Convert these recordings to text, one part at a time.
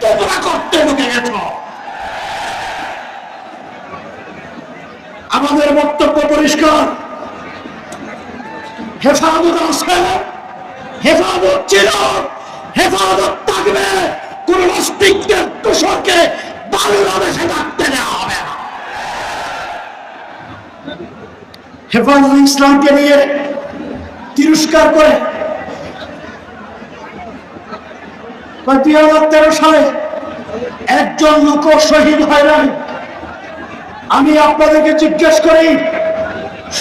তোমরা করতে ঢুকে গেছ। আমাদের বক্তব্য পরিষ্কার। হেফাজত আছে, হেফাজত ছিল, হেফাজত থাকবে। কোন নাস্তিকদের বাংলাদেশে থাকতে দেওয়া হবে না। হেফাজত ইসলামকে নিয়ে তিরস্কার করে দুই হাজার তেরো সালে একজন লোক শহীদ হয় নাই। আমি আপনাদেরকে জিজ্ঞেস করি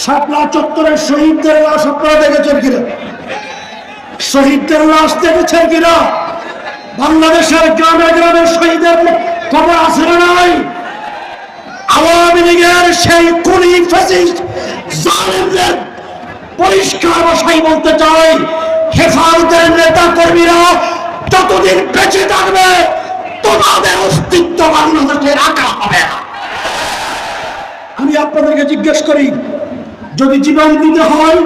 শাপলা চত্বরের শহীদদের লাশ আপনারা দেখেছেন কিনা? শহীদদের লাশ দেখেছেন কিনা? বাংলাদেশের গ্রামে গ্রামে শহীদের খবর আছে না নাই? আওয়ামী লীগের সেই ফ্যাসিস্ট জালেমদের পরিষ্কার ভাষায় বলতে চাই, হেফাজতের নেতা কর্মীরা যতদিন বেঁচে থাকবে। তোমাদের অস্তিত্ব বাংলাদেশে রাখা হবে না। আমি আপনাদেরকে জিজ্ঞেস করি, যদি জীবন দিতে হয়,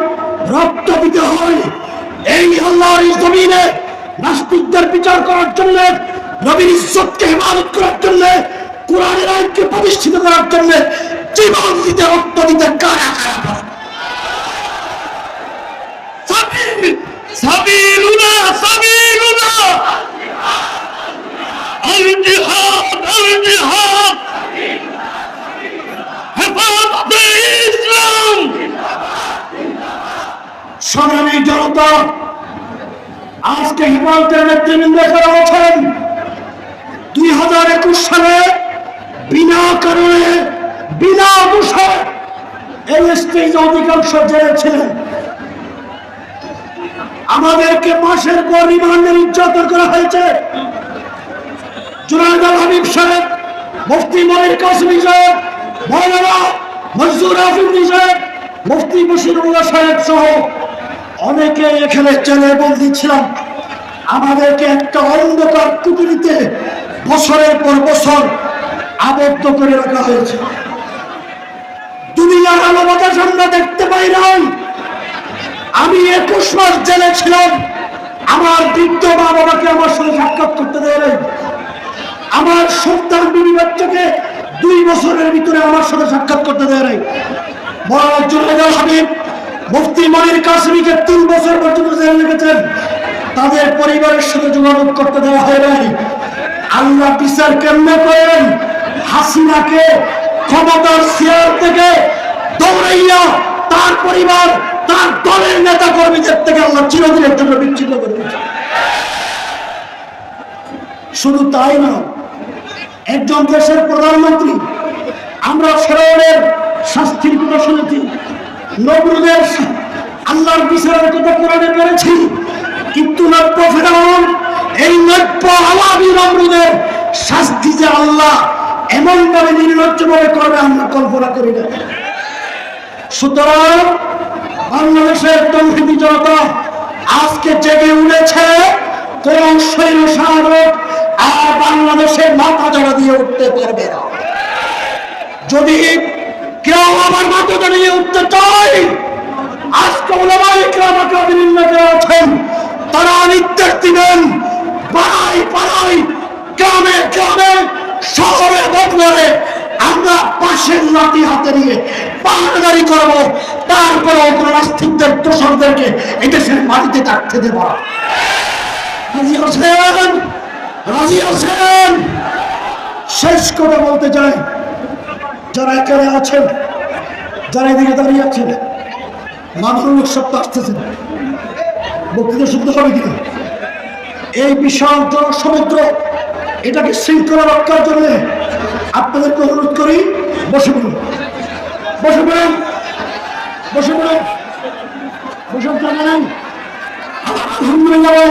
রক্ত দিতে হয়, এই আল্লাহর জমিনে নাস্তিকদের বিচার করার জন্য, নবীর ইজ্জতকে হেফাজত করার জন্য, কোরআনের আইনকে প্রতিষ্ঠিত করার জন্য জীবন দিতে, রক্ত দিতে কারা কারা পারে? সাবিল সংগ্রামী জনতা, আজকে হেফাজতের নেতৃবৃন্দ করা আছেন। দুই হাজার একুশ সালে বিনা কারণে, বিনা দোষে অধিকাংশ জেলে ছিলেন। আমাদেরকে মাসের পর রিমান্ডে নির্যাতন করা হয়েছে। হাবিব সাহেব, মুফতি মনির কাসমি সাহেব, মৌলানা মজদুর আফিদি সাহেব, মুফতি সাহেব সহ অনেকে এখানে জেলে বন্দী ছিলাম আমাদেরকে একটা অন্ধকার কুটুরিতে বছরের পর বছর আবদ্ধ করে রাখা হয়েছে। দুনিয়ার আলো বাতাস দেখতে পাই নাই। আমি একুশ মাস জেলে ছিলাম। আমার বৃদ্ধ মা বাবাকে আমার সঙ্গে সাক্ষাৎ করতে দেয় আমার সন্তান বিবি বাচ্চাকে দুই বছরের ভিতরে আমার সাথে সাক্ষাৎ করতে দেয় নাই। জুনাইদ আল হাবিব মুফতি মনির কাসমিকে তিন বছর পর্যন্ত জেলে রেখেছেন। তাদের পরিবারের সাথে যোগাযোগ করতে দেওয়া হয় নাই। আল্লাহ বিচার কেমনে করেন? হাসিনাকে ক্ষমতার চেয়ার থেকে দৌড়াইয়া তার পরিবার, তার দলের নেতা কর্মীদের থেকে আল্লাহ চিরদিনের জন্য বিচ্ছিন্ন করে। শুধু তাই না, একজন দেশের প্রধানমন্ত্রী, আমরা ফেরাউনের শাস্তির কথা শুনেছি। নবরুদের আল্লাহর বিচারের কথা কোরআনে করেছি কিন্তু নব্য ফেরাউন, এই নব্য আলাবি নবরুদের শাস্তি যে আল্লাহ এমন ভাবে নির্লজ্জ ভাবে করবে, আমরা কল্পনা করি না। সুতরাং বাংলাদেশের তৌহিদি জনতা আজকে জেগে উঠেছে কোন শৈল শাহরুখ আর বাংলাদেশের মাথা জড়া দিয়ে উঠতে পারবে না। যদি আমার মাথা জড়িয়ে উঠতে চায় আজকে ওলামাই আমাকে আছেন তারা নির্দেশ দিবেন পাড়াই পাড়াই গ্রামে গ্রামে, শহরে বদলে আমরা পাশের লাঠি হাতে নিয়ে পাহাড়গাড়ি করব। তারপরে কোনো নাস্তিকদের দোষরদেরকে এই দেশের মাটিতে থাকতে দেব। রাজি হোসেন রাজি হোসেন শেষ করে বলতে চাই। যারা এখানে আছেন যারা এদিকে দাঁড়িয়ে আছেন মাগুর লোক সব তো আসতেছেন বক্তৃতা শুনতে হবে কিনা? এই বিশাল জনসমুদ্র, এটাকে শৃঙ্খলা রক্ষার জন্য আপনাদেরকে অনুরোধ করি, বসে পড়ুন। বসে পড়ুন। বসে পড়ুন। বসে জানালেন আলহামদুলিল্লাহ।